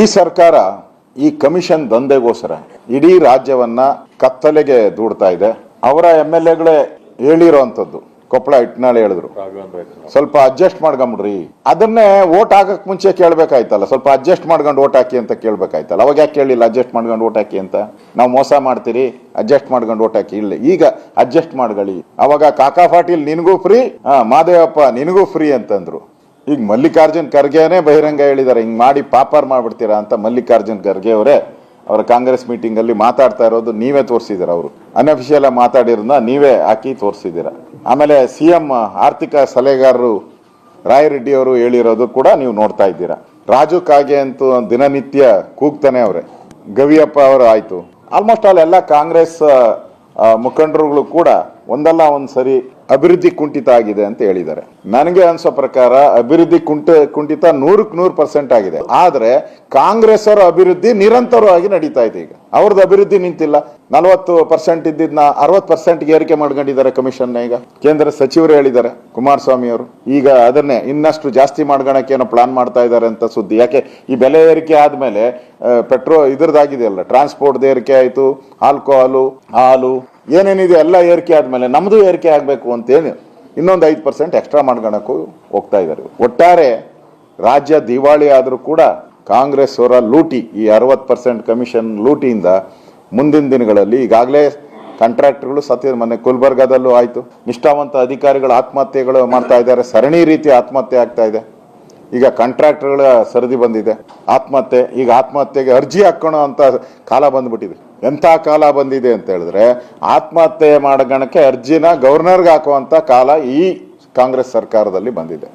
ಈ ಸರ್ಕಾರ ಈ ಕಮಿಷನ್ ದಂಧೆಗೋಸ್ಕರ ಇಡೀ ರಾಜ್ಯವನ್ನ ಕತ್ತಲೆಗೆ ದೂಡ್ತಾ ಇದೆ. ಅವರ ಎಂ ಎಲ್ ಎಗಳೇ ಹೇಳಿರೋಂಥದ್ದು ಕೊಪ್ಪಳ ಇಟ್ನಾಳೆ ಹೇಳಿದ್ರು. ಸ್ವಲ್ಪ ಅಡ್ಜಸ್ಟ್ ಮಾಡ್ಕೊಂಬಿಡ್ರಿ. ಅದನ್ನೇ ಓಟ್ ಹಾಕಕ್ ಮುಂಚೆ ಕೇಳ್ಬೇಕಾಯ್ತಲ್ಲ. ಸ್ವಲ್ಪ ಅಡ್ಜಸ್ಟ್ ಮಾಡ್ಕೊಂಡು ಓಟ್ ಹಾಕಿ ಅಂತ ಕೇಳ್ಬೇಕಾಯ್ತಲ್ಲ. ಅವಾಗ ಯಾಕೆ ಕೇಳಿಲ್ಲ ಅಡ್ಜಸ್ಟ್ ಮಾಡ್ಕೊಂಡು ಓಟ್ ಹಾಕಿ ಅಂತ? ನಾವು ಮೋಸ ಮಾಡ್ತೀರಿ ಅಡ್ಜಸ್ಟ್ ಮಾಡ್ಕೊಂಡು ಓಟ್ ಹಾಕಿ. ಇಲ್ಲ, ಈಗ ಅಡ್ಜಸ್ಟ್ ಮಾಡ್ಕೊಳ್ಳಿ. ಅವಾಗ ಕಾಕಾ ಪಾಟೀಲ್ ನಿನಗೂ ಫ್ರೀ ಹಾ, ಮಾದೇವಪ್ಪ ನಿನಗೂ ಫ್ರೀ ಅಂತಂದ್ರು. ಈಗ ಮಲ್ಲಿಕಾರ್ಜುನ್ ಖರ್ಗೆನೇ ಬಹಿರಂಗ ಹೇಳಿದ್ದಾರೆ. ಹಿಂಗೆ ಮಾಡಿ ಪಾಪರ್ ಮಾಡ್ಬಿಡ್ತೀರಾ ಅಂತ ಮಲ್ಲಿಕಾರ್ಜುನ್ ಖರ್ಗೆ ಅವರೇ ಅವರ ಕಾಂಗ್ರೆಸ್ ಮೀಟಿಂಗ್ ಅಲ್ಲಿ ಮಾತಾಡ್ತಾ ಇರೋದು ನೀವೇ ತೋರಿಸಿದಿರ ಅವರು. ಅನ್ಅಫಿಷಿಯಲ್ ಮಾತಾಡಿರೋದನ್ನ ನೀವೇ ಹಾಕಿ ತೋರಿಸಿದ್ದೀರ. ಆಮೇಲೆ ಸಿ ಎಂ ಆರ್ಥಿಕ ಸಲಹೆಗಾರರು ರಾಯರೆಡ್ಡಿ ಅವರು ಹೇಳಿರೋದು ಕೂಡ ನೀವು ನೋಡ್ತಾ ಇದ್ದೀರಾ. ರಾಜು ಕಾಗೆ ಅಂತೂ ದಿನನಿತ್ಯ ಕೂಗ್ತಾನೆ ಅವ್ರೆ. ಗವಿಯಪ್ಪ ಅವರು ಆಯಿತು. ಆಲ್ಮೋಸ್ಟ್ ಆಲ್ ಎಲ್ಲ ಕಾಂಗ್ರೆಸ್ ಮುಖಂಡರುಗಳು ಕೂಡ ಒಂದಲ್ಲ, ಒಂದು ಸರಿ ಅಭಿವೃದ್ಧಿ ಕುಂಠಿತ ಆಗಿದೆ ಅಂತ ಹೇಳಿದ್ದಾರೆ. ನನಗೆ ಅನ್ಸೋ ಪ್ರಕಾರ ಅಭಿವೃದ್ಧಿ ಕುಂಠ, ಕುಂಠಿತ ನೂರಕ್ಕೆ ನೂರು ಪರ್ಸೆಂಟ್ ಆಗಿದೆ. ಆದ್ರೆ ಕಾಂಗ್ರೆಸ್ ಅವರ ಅಭಿವೃದ್ಧಿ ನಿರಂತರವಾಗಿ ನಡೀತಾ ಇದೆ ಈಗ. ಅವ್ರದ್ದು ಅಭಿವೃದ್ಧಿ ನಿಂತಿಲ್ಲ. ನಲವತ್ತು ಪರ್ಸೆಂಟ್ ಇದ್ದಿದ್ನ ಅರವತ್ತು ಪರ್ಸೆಂಟ್ ಏರಿಕೆ ಮಾಡ್ಕೊಂಡಿದ್ದಾರೆ ಕಮಿಷನ್ ಈಗ. ಕೇಂದ್ರ ಸಚಿವರು ಹೇಳಿದ್ದಾರೆ, ಕುಮಾರಸ್ವಾಮಿ ಅವರು. ಈಗ ಅದನ್ನೇ ಇನ್ನಷ್ಟು ಜಾಸ್ತಿ ಮಾಡ್ಕೊಳಕ್ಕೆ ಏನೋ ಪ್ಲಾನ್ ಮಾಡ್ತಾ ಇದ್ದಾರೆ ಅಂತ ಸುದ್ದಿ. ಯಾಕೆ? ಈ ಬೆಲೆ ಏರಿಕೆ ಆದ್ಮೇಲೆ ಇದ್ರದ್ದಾಗಿದೆ ಅಲ್ಲ ಟ್ರಾನ್ಸ್ಪೋರ್ಟ್ ಏರಿಕೆ ಆಯ್ತು. ಆಲ್ಕೋಹಾಲು ಹಾಲು ಏನೇನಿದೆ ಎಲ್ಲ ಏರಿಕೆ ಆದ್ಮೇಲೆ ನಮ್ಮದು ಏರಿಕೆ ಆಗಬೇಕು ಅಂತೇಳಿ ಇನ್ನೊಂದು ಐದು ಪರ್ಸೆಂಟ್ ಎಕ್ಸ್ಟ್ರಾ ಮಾಡ್ಕೊಳಕ್ಕೂ ಹೋಗ್ತಾ ಇದ್ದಾರೆ ಒಟ್ಟಾರೆ ರಾಜ್ಯ ದಿವಾಳಿ ಆದರೂ ಕೂಡ ಕಾಂಗ್ರೆಸ್ ಅವರ ಲೂಟಿ, ಈ ಅರವತ್ತು ಪರ್ಸೆಂಟ್ ಕಮಿಷನ್ ಲೂಟಿಯಿಂದ ಮುಂದಿನ ದಿನಗಳಲ್ಲಿ ಈಗಾಗಲೇ ಕಾಂಟ್ರಾಕ್ಟರ್ಗಳು ಸತ್ಯ ಮೊನ್ನೆ ಗುಲ್ಬರ್ಗಾದಲ್ಲೂ ಆಯಿತು. ನಿಷ್ಠಾವಂತ ಅಧಿಕಾರಿಗಳು ಆತ್ಮಹತ್ಯೆಗಳು ಮಾಡ್ತಾ ಇದ್ದಾರೆ. ಸರಣಿ ರೀತಿ ಆತ್ಮಹತ್ಯೆ ಆಗ್ತಾ ಇದೆ. ಈಗ ಕಾಂಟ್ರಾಕ್ಟರ್ಗಳ ಸರದಿ ಬಂದಿದೆ. ಆತ್ಮಹತ್ಯೆ, ಈಗ ಆತ್ಮಹತ್ಯೆಗೆ ಅರ್ಜಿ ಹಾಕೋಣ ಅಂತ ಕಾಲ ಬಂದ್ಬಿಟ್ಟಿದೆ. ಎಂಥ ಕಾಲ ಬಂದಿದೆ ಅಂತ ಹೇಳಿದ್ರೆ ಆತ್ಮಹತ್ಯೆ ಮಾಡಗಣಕ್ಕೆ ಅರ್ಜಿನ ಗವರ್ನರ್ಗೆ ಹಾಕುವಂತ ಕಾಲ ಈ ಕಾಂಗ್ರೆಸ್ ಸರ್ಕಾರದಲ್ಲಿ ಬಂದಿದೆ.